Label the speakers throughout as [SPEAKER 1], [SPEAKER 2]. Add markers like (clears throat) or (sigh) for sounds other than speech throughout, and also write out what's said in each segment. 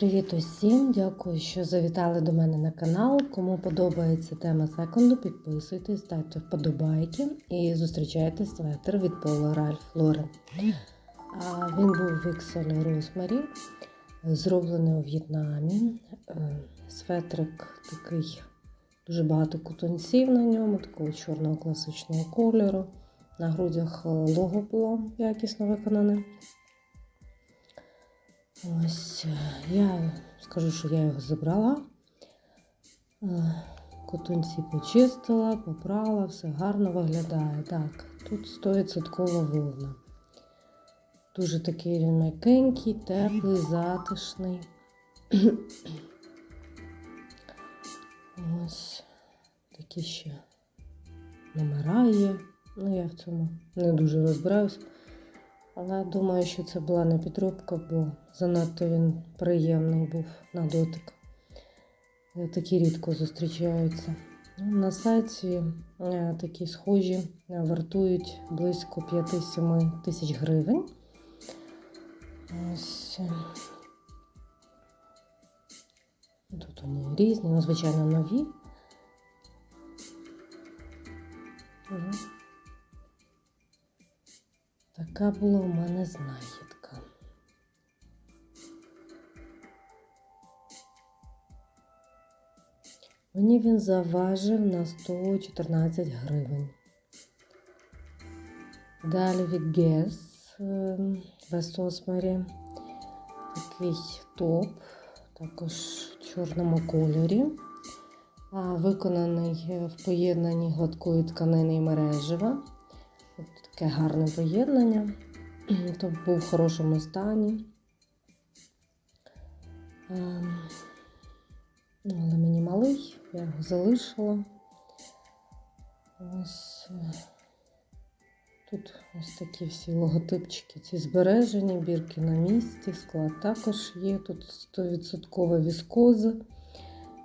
[SPEAKER 1] Привіт усім! Дякую, що завітали до мене на канал. Кому подобається тема секунду, підписуйтесь, ставте вподобайки і зустрічайте светр від Пола Ральф Лорен. Він був в XL розмірі, зроблений у В'єтнамі. Е, Светрик такий дуже багато кутонців на ньому, такого чорного класичного кольору. На грудях лого було якісно виконане. Ось е, я скажу, що я його забрала. Е, Котунці почистила, попрала, все гарно виглядає. Так, тут 100% вовна. Дуже такий він м'якенький, теплий, затишний. Ось такі ще номера є. Ну, я в цьому не дуже розбираюсь. Але думаю, що це була не підробка, бо занадто він приємний був на дотик. Е, Такі рідко зустрічаються. Ну, На сайті е, такі схожі е, вартують близько 5-7 тисяч гривень. Ось. Тут вони різні, ну, звичайно, нові. Мгм. Така була у мене знахідка. Мені він заважив на 114 гривень. Далі від Guess е, в Сосмері такий топ, також в чорному кольорі, виконаний в поєднанні гладкої тканини і мережева. Таке гарне поєднання. Топ був в хорошому стані. Ем, Ну, але мені малий, я його залишила. Ось е, тут ось такі всі логотипчики, ці збережені, бірки на місці, склад також є. Тут 100% віскоза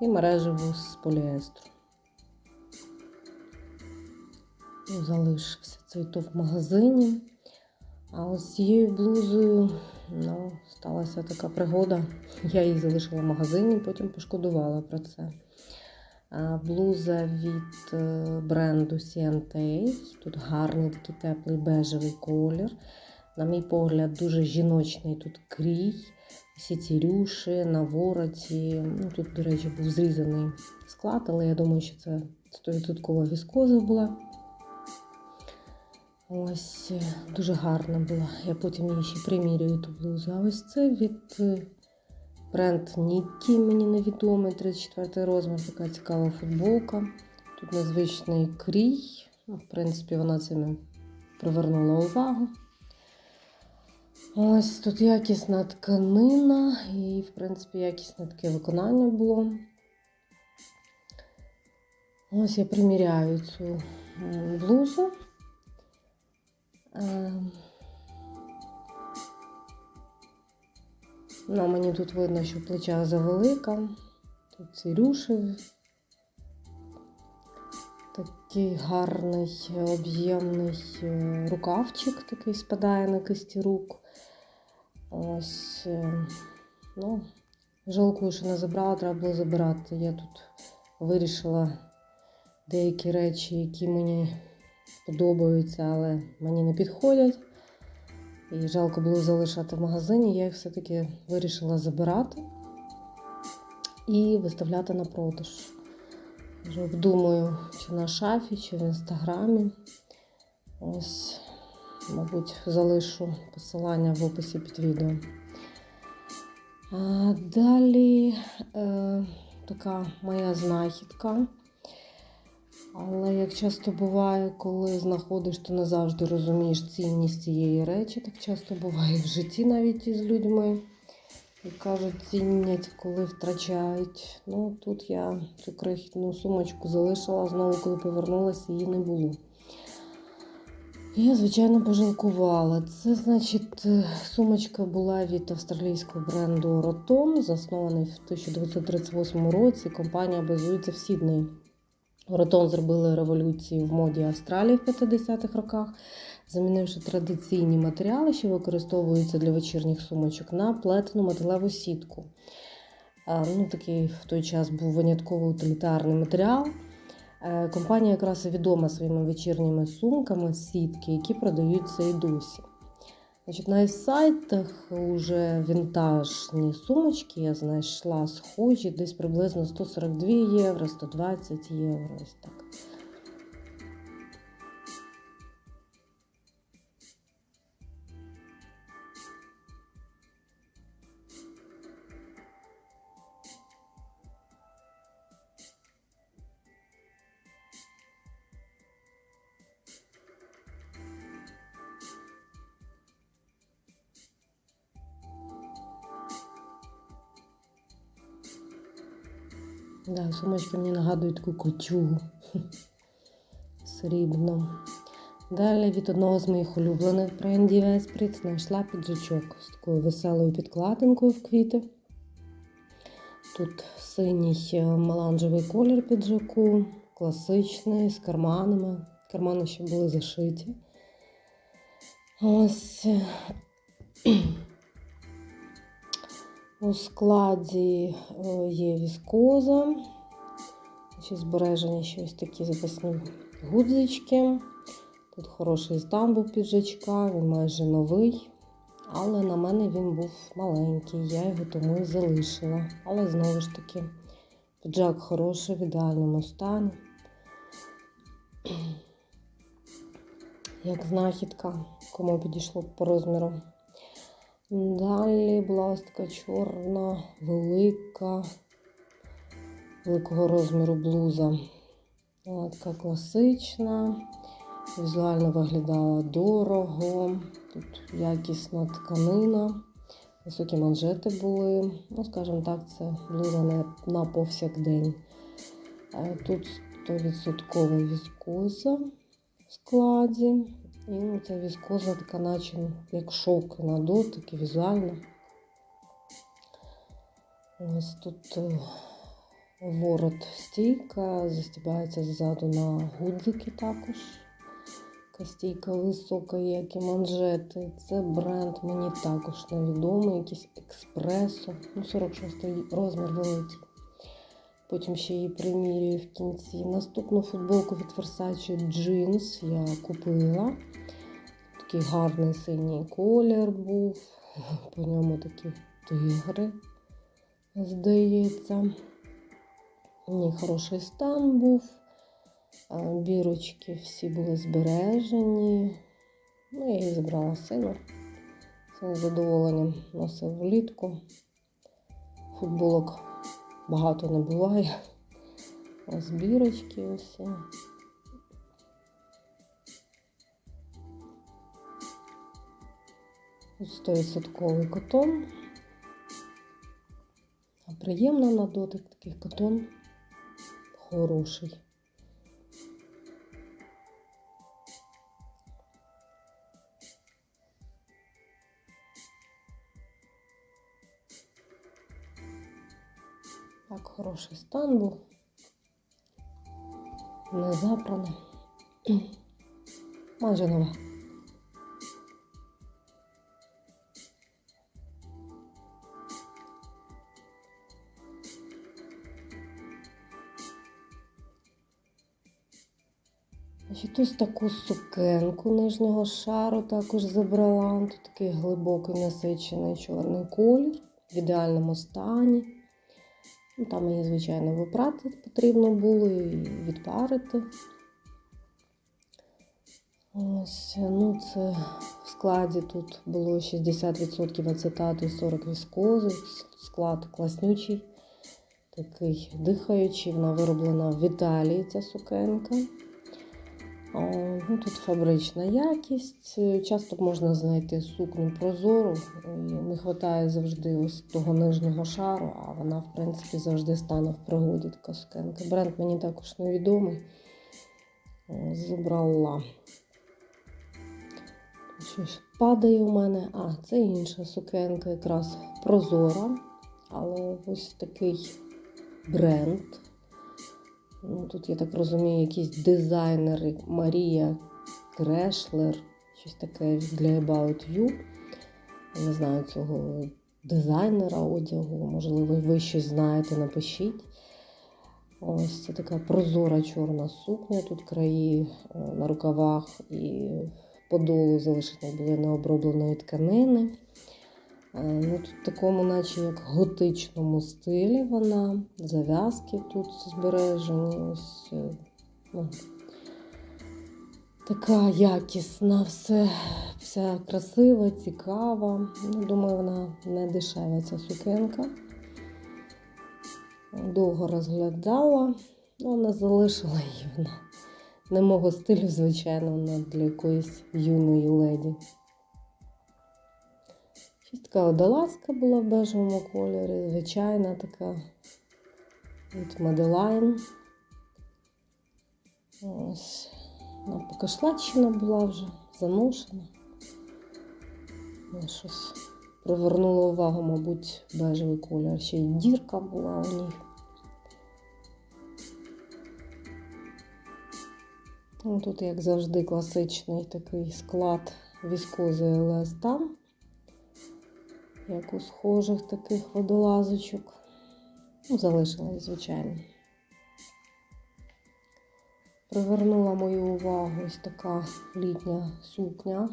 [SPEAKER 1] і мережево з поліестру. Залишився цей топ в магазині. А ось цією блузою ну, сталася така пригода. Я її залишила в магазині, потім пошкодувала про це. Блуза від е, бренду CNT. Тут гарний такий теплий бежевий колір. На мій погляд, дуже жіночний тут крій. Всі ці рюші на вороті. Ну, тут, до речі, був зрізаний склад, але я думаю, що це 100% віскоза була. Ось е, дуже гарна була. Я потім її ще примірюю ту блузу. А ось це від е, бренд Нітті, мені невідомий, 34 розмір, така цікава футболка. Тут незвичний крій. Ну, в принципі, вона цим привернула увагу. Ось тут якісна тканина і, в принципі, якісне таке виконання було. Ось я приміряю цю блузу. Ем. Ну, мені тут видно, що плеча завелика. Тут ці. Такий гарний об'ємний е, рукавчик такий спадає на кисті рук. Ось, е, ну, жалкую, що не забрала, треба було забирати. Я тут вирішила деякі речі, які мені подобаються, але мені не підходять. І жалко було залишати в магазині. Я їх все-таки вирішила забирати і виставляти на продаж. Вже обдумую, чи на шафі, чи в інстаграмі. Ось, мабуть, залишу посилання в описі під відео. А далі е, така моя знахідка. Але як часто буває, коли знаходиш, то не завжди розумієш цінність цієї речі. Так часто буває в житті навіть із людьми. І кажуть, цінять, коли втрачають. Ну, тут я цю крихітну сумочку залишила, знову, коли повернулася, її не було. Я, звичайно, пожалкувала. Це, значить, е, сумочка була від австралійського бренду Roton, заснований в 1938 році. Компанія базується в Сіднеї. Ротон зробили революцію в моді Австралії в 50-х роках. замінивши традиційні матеріали, що використовуються для вечірніх сумочок, на плетену металеву сітку. Ну, такий в той час був винятково утилітарний матеріал. Е, Компанія якраз відома своїми вечірніми сумками сітки, які продаються і досі. Значить, на сайтах уже вінтажні сумочки я знайшла схожі, десь приблизно 142 євро, 120 євро. Ось так. Да, сумочки мені нагадують таку котюгу срібну. Далі від одного з моїх улюблених брендів Esprit знайшла піджачок з такою веселою підкладинкою в квіти. Тут синій е, меланжевий колір піджаку, класичний, з карманами. Кармани ще були зашиті. Ось. У складі е, є віскоза. Ще збережені ще ось такі запасні гудзички. Тут хороший стан був піджачка, він майже новий. Але на мене він був маленький, я його тому і залишила. Але знову ж таки, піджак хороший, в ідеальному стані. Як знахідка, кому підійшло по розміру. Далі ось така чорна, велика, великого розміру блуза. Вона така класична, візуально виглядала дорого. Тут якісна тканина, високі манжети були. Ну, скажімо так, це блуза не на повсякдень. Е, Тут 100% віскоза в складі. І ну, ця віскоза така, наче як шовк на дотик і візуально. Ось тут е, ворот стійка, застібається ззаду на гудзики також. Така стійка висока, як і манжети. Це бренд мені також невідомий, якийсь експресо. Ну, 46 розмір великий. Потім ще її примірюю в кінці. Наступну футболку від Versace Jeans я купила. Такий гарний синій колір був. По ньому такі тигри, здається. Ні, хороший стан був. Бірочки всі були збережені. Ну, я її забрала сину. Це задоволенням носив влітку. Футболок багато не буває. Ось (laughs) бірочки усі. Тут 100% котон. А приємно на дотик такий котон хороший. Так, хороший стан був. Не запрана. (clears throat) Майже нова. Значить, таку сукенку нижнього шару також забрала. Тут такий глибокий насичений чорний колір в ідеальному стані. Ну, Там її, звичайно, випрати потрібно було і відпарити. Ось, ну це в складі тут було 60% ацетату і 40 віскози. Склад класнючий, такий дихаючий. Вона вироблена в Італії, ця сукенка. О, ну, Тут фабрична якість. Часто можна знайти сукню прозору. Не вистачає завжди ось того нижнього шару, а вона, в принципі, завжди стане в пригоді така сукенка. Бренд мені також невідомий. Тут Щось падає у мене. А, це інша сукенка, якраз прозора. Але ось такий бренд. Ну, Тут, я так розумію, якісь дизайнери Марія Крешлер щось таке для About You. Не знаю цього дизайнера одягу, можливо, ви щось знаєте, напишіть. Ось це така прозора чорна сукня. Тут краї е, на рукавах і подолу залишені були необробленої тканини. Е, Ну, тут такому, наче як готичному стилі вона. Зав'язки тут збережені. Ось, е, ну, така якісна, все, вся красива, цікава. Ну, думаю, вона не дешева ця сукенка. Довго розглядала, ну, вона залишила її. Вона не мого стилю, звичайно, вона для якоїсь юної леді. Щось така водолазка була в бежевому кольорі, звичайна така від Меделайн. Ось. Вона покашлачена була вже, заношена. Щось привернуло увагу, мабуть, бежевий колір. Ще й дірка була у ній. Ну, Тут, як завжди, класичний такий склад віскози еластан, як у схожих таких водолазочок. Ну, залишилась, звичайно. Привернула мою увагу ось така літня сукня.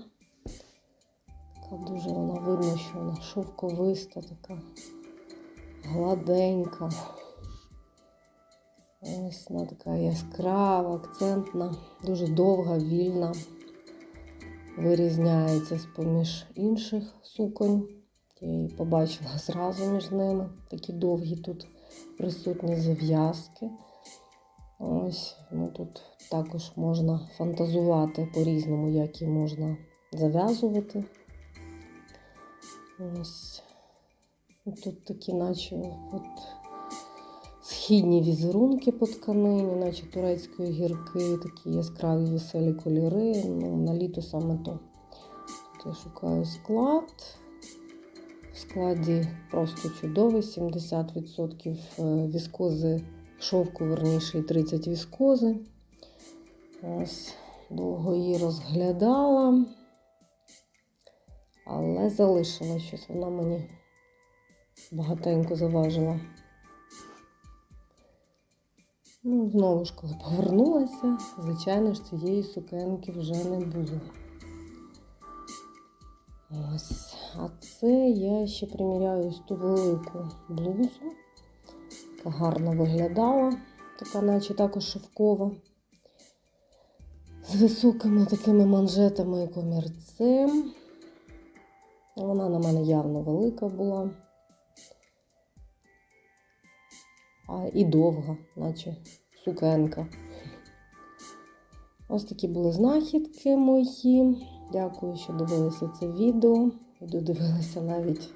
[SPEAKER 1] Така дуже вона видно, що вона шовковиста, така гладенька. Ось вона така яскрава, акцентна, дуже довга, вільна. Вирізняється з-поміж інших суконь. Її побачила зразу між ними. Такі довгі тут присутні зав'язки. Ось, ну тут також можна фантазувати по-різному, як її можна зав'язувати. Ось. Тут такі, наче от східні візерунки по тканині, наче турецької гірки, такі яскраві веселі кольори. Ну, на літо саме то. Тут я шукаю склад. Складі просто чудовий, 70% віскози шовку, верніше, і 30 віскози. Ось, довго її розглядала, але залишила щось. Вона мені багатенько заважила. Ну, знову ж, коли повернулася, звичайно ж, цієї сукенки вже не було. Ось, а це я ще приміряю ось ту велику блузу. Така гарно виглядала, така наче також шовкова. З високими такими манжетами і комірцем. Вона на мене явно велика була. А і довга, наче сукенка. Ось такі були знахідки мої. Дякую, що дивилися це відео. І додивилися навіть.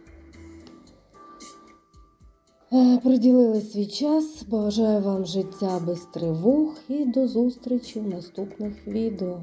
[SPEAKER 1] Е, Приділили свій час. Бажаю вам життя без тривог і до зустрічі в наступних відео.